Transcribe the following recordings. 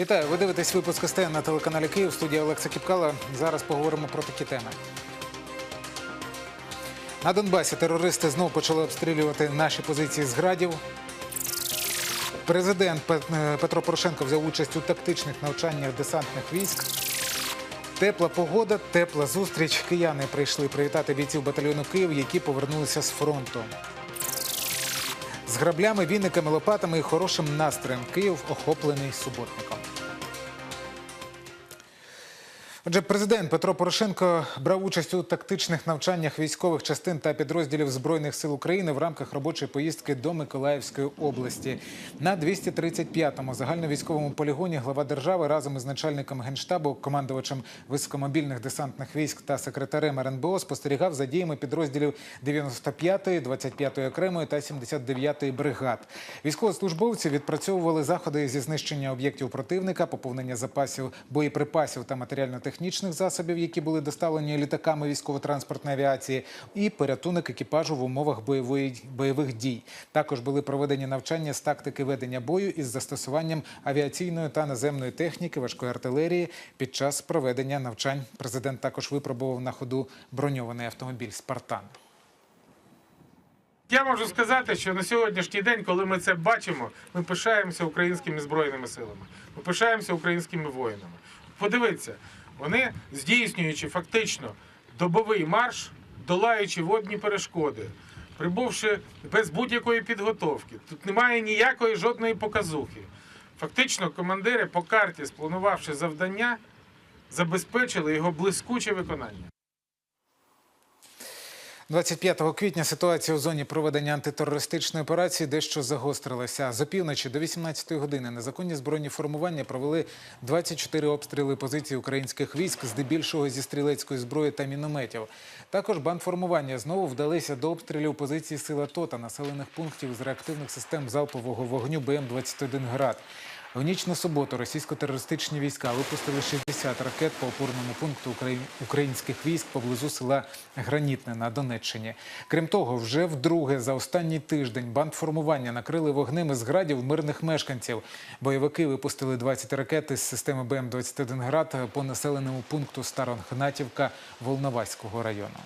Вітаю, ви дивитесь випуск СТН на телеканалі Київ. Студія Олекса Кіпкала. Зараз поговоримо про такі теми. На Донбасі терористи знову почали обстрілювати наші позиції з градів. Президент е, Петро Порошенко взяв участь у тактичних навчаннях десантних військ. Тепла погода, тепла зустріч. Кияни прийшли привітати бійців батальйону Київ, які повернулися з фронту. З граблями, віниками, лопатами і хорошим настроєм Київ охоплений суботником. Отже, президент Петро Порошенко брав участь у тактичних навчаннях військових частин та підрозділів Збройних сил України в рамках робочої поїздки до Миколаївської області. На 235-му загальновійськовому полігоні глава держави разом із начальником генштабу, командувачем високомобільних десантних військ та секретарем РНБО спостерігав за діями підрозділів 95-ї, 25-ї окремої та 79-ї бригад. Військовослужбовці відпрацьовували заходи зі знищення об'єктів противника, поповнення запасів боєприпасів та матеріально-технічних засобів, які були доставлені літаками військово-транспортної авіації, і порятунок екіпажу в умовах бойових дій. Також були проведені навчання з тактики ведення бою із застосуванням авіаційної та наземної техніки, важкої артилерії. Під час проведення навчань президент також випробував на ходу броньований автомобіль Спартан. Я можу сказати, що на сьогоднішній день, коли ми це бачимо, ми пишаємося українськими збройними силами, ми пишаємося українськими воїнами. Подивіться, вони здійснюючи фактично добовий марш, долаючи водні перешкоди, прибувши без будь-якої підготовки. Тут немає ніякої жодної показухи. Фактично, командири по карті, спланувавши завдання, забезпечили його блискуче виконання. 25 квітня ситуація у зоні проведення антитерористичної операції дещо загострилася. З опівночі до 18 години незаконні збройні формування провели 24 обстріли позицій українських військ, здебільшого зі стрілецької зброї та мінометів. Також бандформування знову вдалися до обстрілів позицій сил АТО та населених пунктів з реактивних систем залпового вогню БМ-21 «Град». В ніч на суботу російсько-терористичні війська випустили 60 ракет по опорному пункту українських військ поблизу села Гранітне на Донеччині. Крім того, вже вдруге за останній тиждень бандформування накрили вогнем із градів мирних мешканців. Бойовики випустили 20 ракет із системи БМ-21 «Град» по населеному пункту Старогнатівка Волноваського району.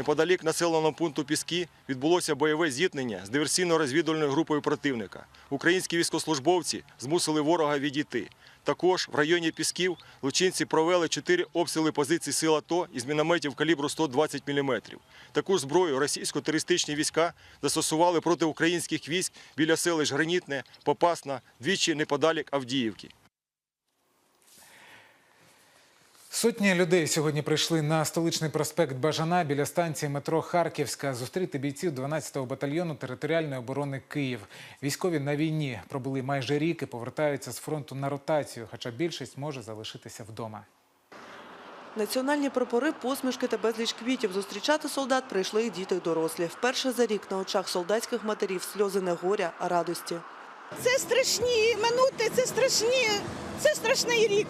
Неподалік населеного пункту Піски відбулося бойове зіткнення з диверсійно-розвідувальною групою противника. Українські військовослужбовці змусили ворога відійти. Також в районі Пісків лучинці провели чотири обстріли позицій сил АТО із мінометів калібру 120 мм. Таку зброю російсько-терористичні війська застосували проти українських військ біля селищ Гранітне, Попасна, двічі неподалік Авдіївки. Сотні людей сьогодні прийшли на столичний проспект Бажана біля станції метро Харківська зустріти бійців 12-го батальйону територіальної оборони Київ. Військові на війні пробули майже рік і повертаються з фронту на ротацію, хоча більшість може залишитися вдома. Національні прапори, посмішки та безліч квітів зустрічати солдат прийшли і діти, дорослі. Вперше за рік на очах солдатських матерів сльози не горя, а радості. Це страшні минути, це страшні, це страшний рік.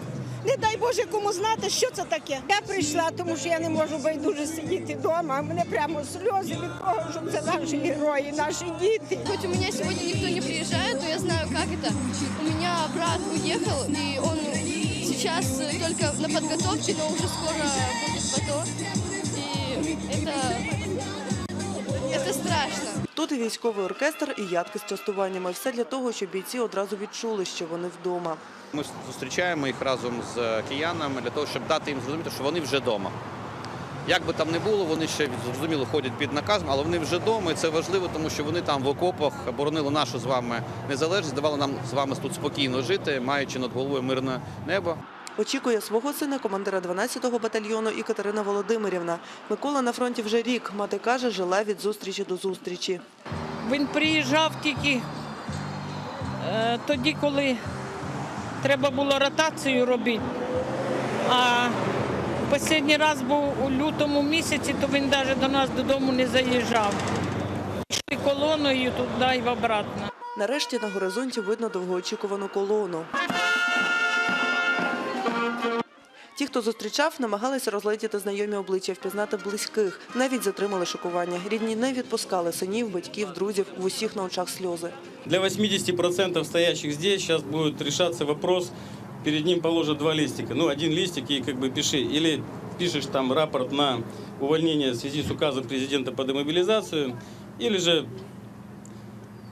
Не дай Боже кому знати, що це таке. Я прийшла, тому що я не можу байдуже сидіти вдома. Мене прямо сльози від того, що це наші герої, наші діти. Хоть у меня сегодня никто не приезжает, но я знаю, как это. У меня брат уехал, и он сейчас э, только на подготовке, но уже скоро будет в АТО. И это, это страшно. Тут і військовий оркестр, і ядки з частуваннями. Все для того, щоб бійці одразу відчули, що вони вдома. Ми зустрічаємо їх разом з киянами для того, щоб дати їм зрозуміти, що вони вже вдома. Як би там не було, вони ще зрозуміло ходять під наказом, але вони вже вдома, і це важливо, тому що вони там в окопах боронили нашу з вами незалежність, давали нам з вами тут спокійно жити, маючи над головою мирне небо. Очікує свого сина командира 12-го батальйону і Катерина Володимирівна. Микола на фронті вже рік. Мати каже, жила від зустрічі до зустрічі. Він приїжджав тільки е, тоді, коли треба було ротацію робити. А останній раз був у лютому місяці, то він навіть до нас додому не заїжджав. Йшли колоною туди і в обратно. Нарешті на горизонті видно довгоочікувану колону. Ті, хто зустрічав, намагалися розгледіти знайомі обличчя, впізнати близьких. Навіть затримали шокування. Рідні не відпускали синів, батьків, друзів. В усіх на очах сльози. Для 80% стоящих здесь сейчас будет решаться вопрос, перед ним положат два листика. Ну, один листик и как бы пиши. Или пишешь там рапорт на увольнение в связи с указом президента по демобилизацию, или же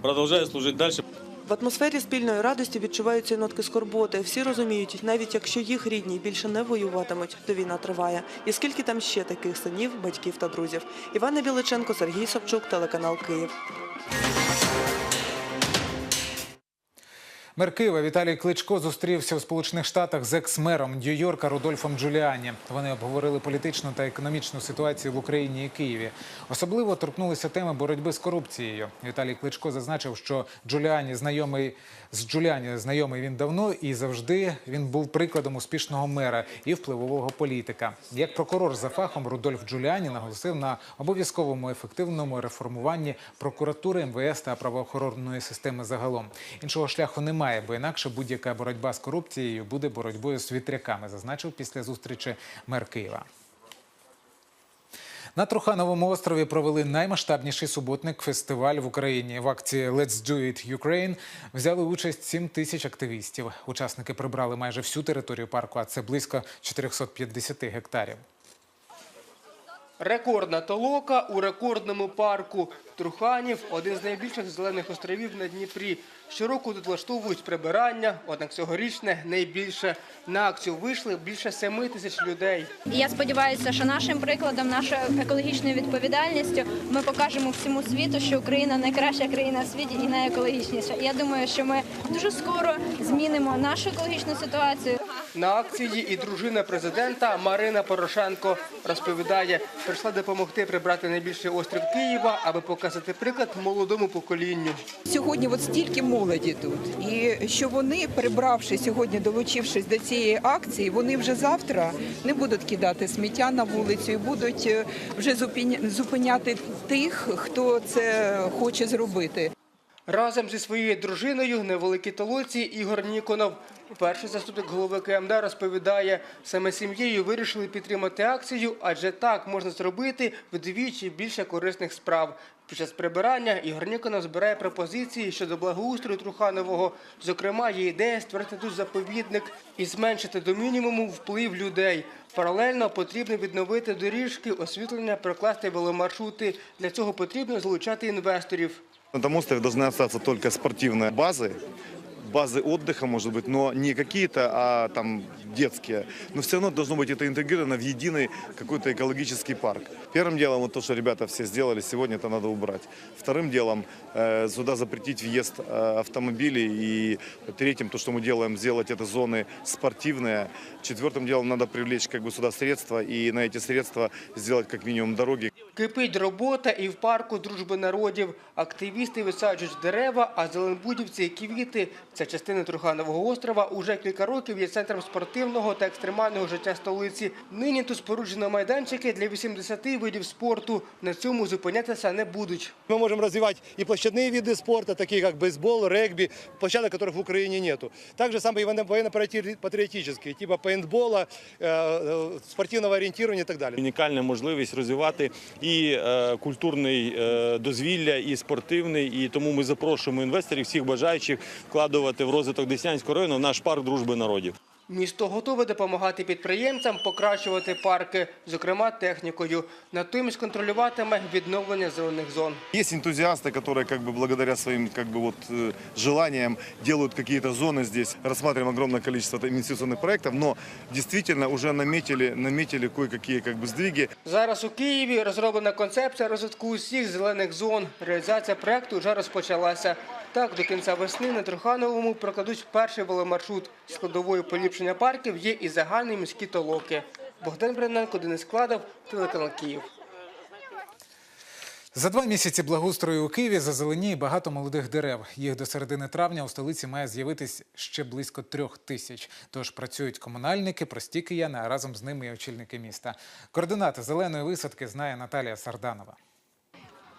продолжаю служить дальше. В атмосфері спільної радості відчуваються і нотки скорботи. Всі розуміють, навіть якщо їх рідні більше не воюватимуть, то війна триває. І скільки там ще таких синів, батьків та друзів? Івана Біличенко, Сергій Савчук, телеканал Київ. Мер Києва Віталій Кличко зустрівся у Сполучених Штатах з екс-мером Нью-Йорка Рудольфом Джуліані. Вони обговорили політичну та економічну ситуацію в Україні і Києві. Особливо торкнулися теми боротьби з корупцією. Віталій Кличко зазначив, що Джуліані знайомий з Джуліані знайомий він давно і завжди він був прикладом успішного мера і впливового політика. Як прокурор за фахом Рудольф Джуліані наголосив на обов'язковому ефективному реформуванні прокуратури, МВС та правоохоронної системи загалом. Іншого шляху немає, бо інакше будь-яка боротьба з корупцією буде боротьбою з вітряками, зазначив після зустрічі мер Києва. На Трухановому острові провели наймасштабніший суботник фестиваль в Україні. В акції «Let's do it Ukraine» взяли участь 7 тисяч активістів. Учасники прибрали майже всю територію парку, а це близько 450 гектарів. Рекордна толока у рекордному парку. Труханів – один з найбільших зелених островів на Дніпрі. Щороку тут влаштовують прибирання, однак цьогорічне найбільше. На акцію вийшли більше 7 тисяч людей. Я сподіваюся, що нашим прикладом, нашою екологічною відповідальністю ми покажемо всьому світу, що Україна найкраща країна в світі і найекологічніша. Я думаю, що ми дуже скоро змінимо нашу екологічну ситуацію. На акції і дружина президента Марина Порошенко розповідає, прийшла допомогти прибрати найбільший острів Києва, аби показати приклад молодому поколінню. Сьогодні от стільки молоді тут, і що вони, прибравши сьогодні, долучившись до цієї акції, вони вже завтра не будуть кидати сміття на вулицю і будуть е, вже зупиня- зупиняти тих, хто це хоче зробити. Разом зі своєю дружиною на великій толоці Ігор Ніконов. Перший заступник голови КМДА розповідає, саме сім'єю вирішили підтримати акцію, адже так можна зробити вдвічі більше корисних справ. Під час прибирання Ігор Ніконов збирає пропозиції щодо благоустрою Труханового. Зокрема, є ідея створити тут заповідник і зменшити до мінімуму вплив людей. Паралельно потрібно відновити доріжки, освітлення, прокласти веломаршрути. Для цього потрібно залучати інвесторів. На этом острове должны остаться только спортивные базы, базы отдыха, может быть, но не какие-то, а там детские. Но все равно должно быть это интегрировано в единый какой-то экологический парк. Первым делом, вот то, что ребята все сделали сегодня, это надо убрать. Вторым делом, э, сюда запретить въезд э, автомобилей. И третьим, то, что мы делаем, сделать это зоны спортивные. Четвертым делом, надо привлечь как бы сюда средства и на эти средства сделать как минимум дороги, Кипить робота і в парку дружби народів. Активісти висаджують дерева, а зеленбудівці і квіти. Ця частина Труханового острова уже кілька років є центром спортивного та екстремального життя столиці. Нині тут споруджено майданчики для 80 видів спорту. На цьому зупинятися не будуть. Мы можем развивать и площадные виды спорта, такие как бейсбол, регби, площадок, которых в Украине нету. Также самые военно- военно-патриотические, типа пейнтбола, э, э, спортивного ориентирования и так далее. Унікальна можливість розвивати і е, культурний е, дозвілля, і спортивний. І тому ми запрошуємо інвесторів, всіх бажаючих вкладувати в розвиток Деснянського району в наш парк дружби народів. Місто готове допомагати підприємцям покращувати парки, зокрема технікою. Натомість контролюватиме відновлення зелених зон. Есть энтузиасты, которые как бы благодаря своим как бы вот э, желаниям делают какие-то зоны здесь. Рассматриваем огромное количество инвестиционных проектов, но действительно уже наметили, наметили кое-какие как бы сдвиги. Зараз у Києві розроблена концепція розвитку усіх зелених зон. Реалізація проекту вже розпочалася. Так, до кінця весни на Трухановому прокладуть перший веломаршрут. Складовою поліпшення парків є і загальні міські толоки. Богдан Бриненко, Денис Кладов, телеканал Київ. За два місяці благоустрою у Києві зазеленіє багато молодих дерев. Їх до середини травня у столиці має з'явитись ще близько трьох тисяч. Тож працюють комунальники, прості кияни, а разом з ними і очільники міста. Координати зеленої висадки знає Наталія Сарданова.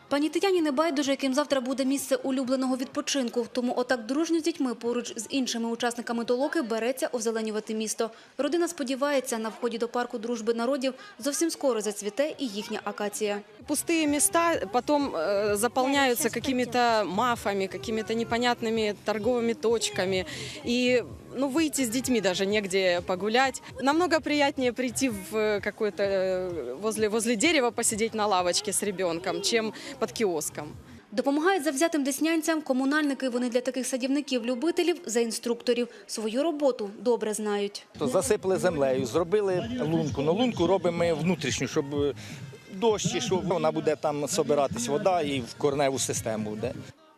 Пані Тетяні не байдуже, яким завтра буде місце улюбленого відпочинку. Тому отак дружньо з дітьми поруч з іншими учасниками толоки береться озеленювати місто. Родина сподівається, на вході до парку дружби народів зовсім скоро зацвіте і їхня акація. Пустые места потом э, заполняются какими-то мафами, какими-то непонятными торговыми точками. И ну, выйти с детьми даже негде погулять. Намного приятнее прийти в э, какое-то э, возле, возле дерева посидеть на лавочке с ребенком, чем под киоском. Допомагають завзятим деснянцям комунальники. Вони для таких садівників-любителів за інструкторів свою роботу добре знають. Засипали землею, зробили лунку. Ну, лунку робимо ми внутрішню, щоб е, дощ ішов, вона буде там собиратись вода і в корневу систему буде.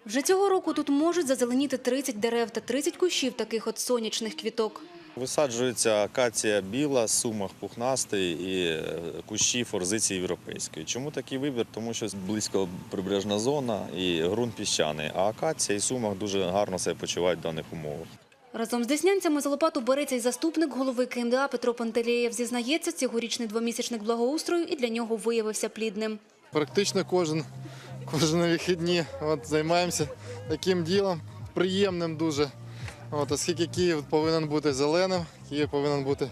Вже цього року тут можуть зазеленіти 30 дерев та 30 кущів таких от сонячних квіток. Висаджується акація біла, сумах пухнастий і е, кущі форзиції європейської. Чому такий вибір? Тому що близько прибережна зона і ґрунт піщаний. А акація і сумах дуже гарно себе почувають в даних умовах. Разом з деснянцями за лопату береться й заступник голови КМДА Петро Пантелеєв. Зізнається, цьогорічний двомісячник благоустрою і для нього виявився плідним. Практично кожен, кожен вихідні от, займаємося таким ділом, приємним дуже. От, оскільки Київ повинен бути зеленим, Київ повинен бути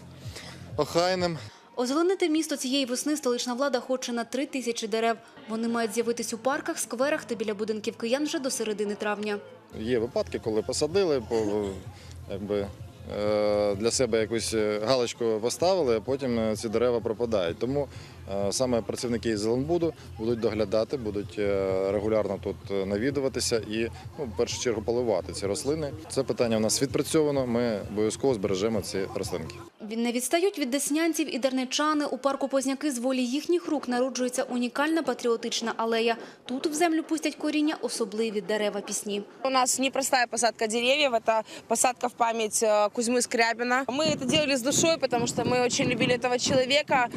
охайним. Озеленити місто цієї весни столична влада хоче на три тисячі дерев. Вони мають з'явитись у парках, скверах та біля будинків киян вже до середини травня. Є випадки, коли посадили, по, якби, е, для себе якусь е, галочку поставили, а потім е, ці дерева пропадають. Тому е, саме працівники із Зеленбуду будуть доглядати, будуть е, регулярно тут е, навідуватися і ну, в першу чергу поливати ці рослини. Це питання в нас відпрацьовано. Ми обов'язково збережемо ці рослинки. Не відстають від деснянців і дерничани. У парку Позняки з волі їхніх рук народжується унікальна патріотична алея. Тут в землю пустять коріння особливі дерева пісні. У нас непростая посадка деревьев, это посадка в память э, Кузьмы Скрябина. Мы это делали с душой, потому что мы очень любили этого человека.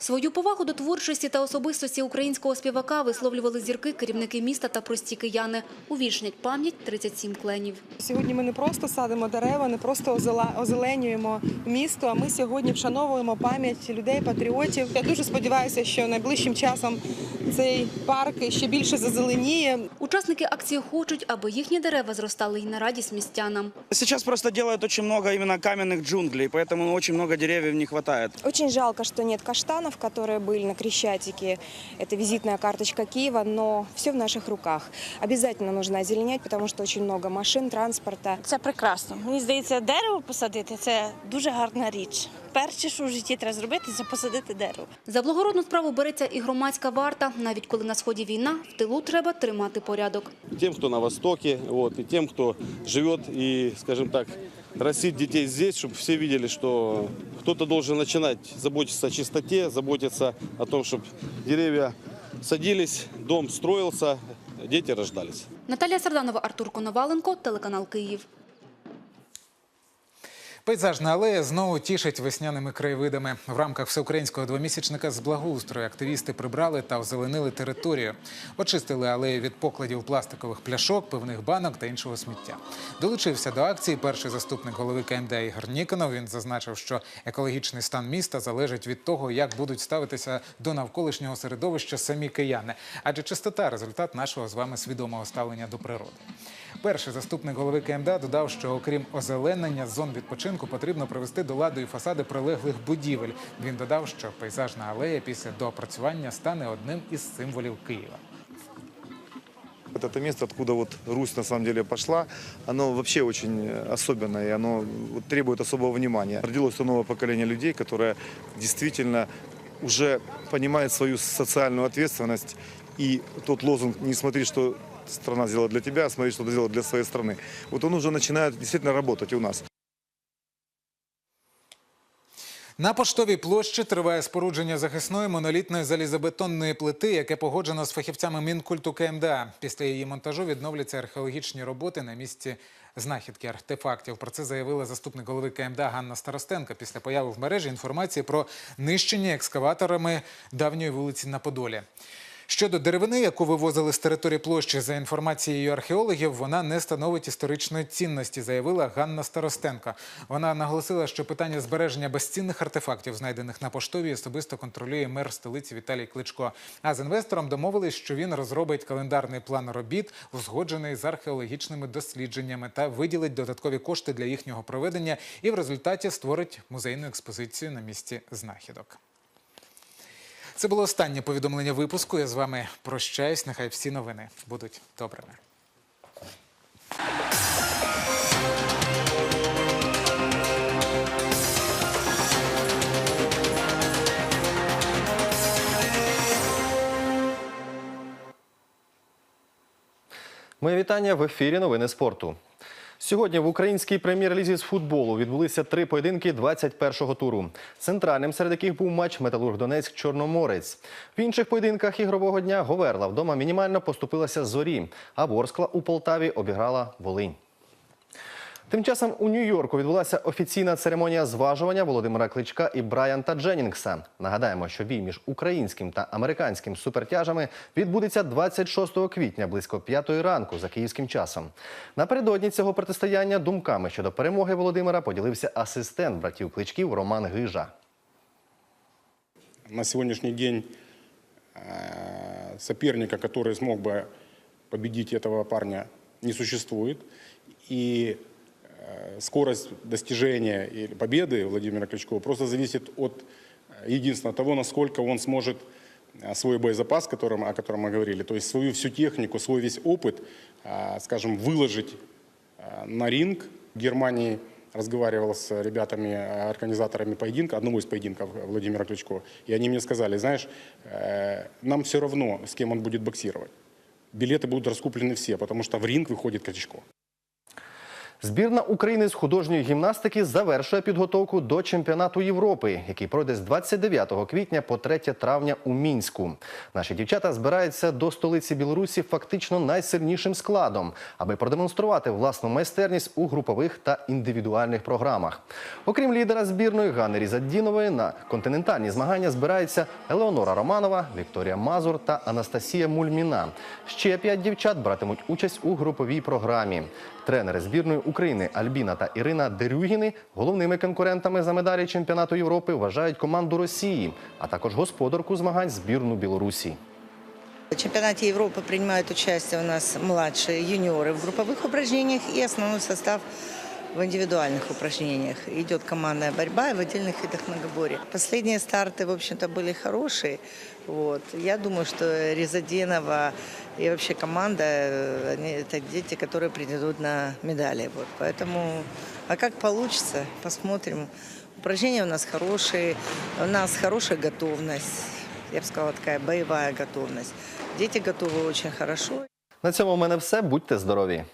Свою повагу до творчості та особистості українського співака висловлювали зірки, керівники міста та прості кияни. Увічнить пам'ять 37 кленів. Сьогодні ми не просто садимо дерева, не просто озела- озеленюємо місто. А ми сьогодні вшановуємо пам'ять людей, патріотів. Я дуже сподіваюся, що найближчим часом цей парк ще більше зазеленіє. Учасники акції хочуть, аби їхні дерева зростали й на радість містянам. Сейчас просто делают очень много именно каменных джунглей, поэтому очень много деревьев не хватает. Очень жалко, что нет каштанов, которые были на Крещатике. Это визитная карточка Киева, но все в наших руках. Обязательно нужно озеленять, потому что очень много машин, транспорта. Це прекрасно. Мені здається, дерево посадити це дуже гарна річ. Перше, що в житті треба зробити, це посадити дерево. За благородну справу береться і громадська варта. Навіть коли на сході війна, в тилу треба тримати порядок. тем, кто на Востоке, вот, и тем, кто живет и, скажем так, растит детей здесь, чтобы все видели, что кто-то должен начинать заботиться о чистоте, заботиться о том, чтобы деревья садились, дом строился, дети рождались. Наталія Сарданова, Артур Коноваленко, телеканал Київ. Пейзажна алея знову тішить весняними краєвидами. В рамках всеукраїнського двомісячника з благоустрою активісти прибрали та озеленили територію. Очистили алею від покладів пластикових пляшок, пивних банок та іншого сміття. Долучився до акції перший заступник голови КМДА Ігор Ніконов. Він зазначив, що екологічний стан міста залежить від того, як будуть ставитися до навколишнього середовища самі кияни. Адже чистота результат нашого з вами свідомого ставлення до природи. Перший заступник голови КМДА додав, що окрім озеленення зон відпочинку потрібно привести до ладу і фасади прилеглих будівель. Він додав, що пейзажна алея після доопрацювання стане одним із символів Києва. Это место, откуда вот Русь на самом деле пошла, оно вообще очень особенное, и оно требует особого внимания. Родилось новое поколение людей, которое действительно уже понимает свою социальную ответственность. И тот лозунг «не смотри, что страна сделала для тебя, смотри, что ты сделала для своей страны». Вот он уже начинает действительно работать у нас. На поштовій площі триває спорудження захисної монолітної залізобетонної плити, яке погоджено з фахівцями Мінкульту КМДА. Після її монтажу відновляться археологічні роботи на місці знахідки артефактів. Про це заявила заступник голови КМДА Ганна Старостенко після появи в мережі інформації про нищення екскаваторами давньої вулиці на Подолі. Щодо деревини, яку вивозили з території площі, за інформацією археологів, вона не становить історичної цінності, заявила Ганна Старостенко. Вона наголосила, що питання збереження безцінних артефактів, знайдених на поштові, особисто контролює мер столиці Віталій Кличко. А з інвестором домовились, що він розробить календарний план робіт, узгоджений з археологічними дослідженнями, та виділить додаткові кошти для їхнього проведення, і в результаті створить музейну експозицію на місці знахідок. Це було останнє повідомлення випуску. Я з вами прощаюсь. Нехай всі новини будуть добрими. Моє вітання в ефірі Новини спорту. Сьогодні в українській прем'єр-лізі з футболу відбулися три поєдинки 21-го туру. Центральним серед яких був матч Металург Донецьк Чорноморець. В інших поєдинках ігрового дня Говерла вдома мінімально поступилася зорі, а Ворскла у Полтаві обіграла Волинь. Тим часом у Нью-Йорку відбулася офіційна церемонія зважування Володимира Кличка і Брайанта Дженнінгса. Нагадаємо, що бій між українським та американським супертяжами відбудеться 26 квітня близько 5 ранку за київським часом. Напередодні цього протистояння думками щодо перемоги Володимира поділився асистент братів Кличків Роман Гижа. на сегодняшний день э, соперника, который смог бы победить этого парня, не существует. И э, скорость достижения или победы Владимира Кличкова просто зависит от э, единственного того, насколько он сможет э, свой боезапас, которым, о котором мы говорили, то есть свою всю технику, свой весь опыт, э, скажем, выложить э, на ринг. В Германии разговаривал с ребятами, э, организаторами поединка, одного из поединков Владимира Кличко, и они мне сказали, знаешь, э, нам все равно, с кем он будет боксировать. Билеты будут раскуплены все, потому что в ринг выходит Кличко. Збірна України з художньої гімнастики завершує підготовку до чемпіонату Європи, який пройде з 29 квітня по 3 травня у Мінську. Наші дівчата збираються до столиці Білорусі фактично найсильнішим складом, аби продемонструвати власну майстерність у групових та індивідуальних програмах. Окрім лідера збірної Ганни Різаддінової, на континентальні змагання збираються Елеонора Романова, Вікторія Мазур та Анастасія Мульміна. Ще п'ять дівчат братимуть участь у груповій програмі. Тренери збірної України Альбіна та Ірина Дерюгіни головними конкурентами за медалі чемпіонату Європи вважають команду Росії, а також господарку змагань збірну Білорусі. В чемпионате Европы принимают участие у нас младшие юниоры в групповых упражнениях и основной состав в индивидуальных упражнениях. Идет командная борьба и в отдельных видах многоборья. Последние старты, в общем-то, были хорошие. Вот. Я думаю, что Резадинова и вообще команда, э, они, это дети, которые претендуют на медали. Вот. Поэтому, а как получится, посмотрим. Упражнения у нас хорошие, у нас хорошая готовность. Я бы сказала, такая боевая готовность. Дети готовы очень хорошо. На цьому в мене все. Будьте здорові!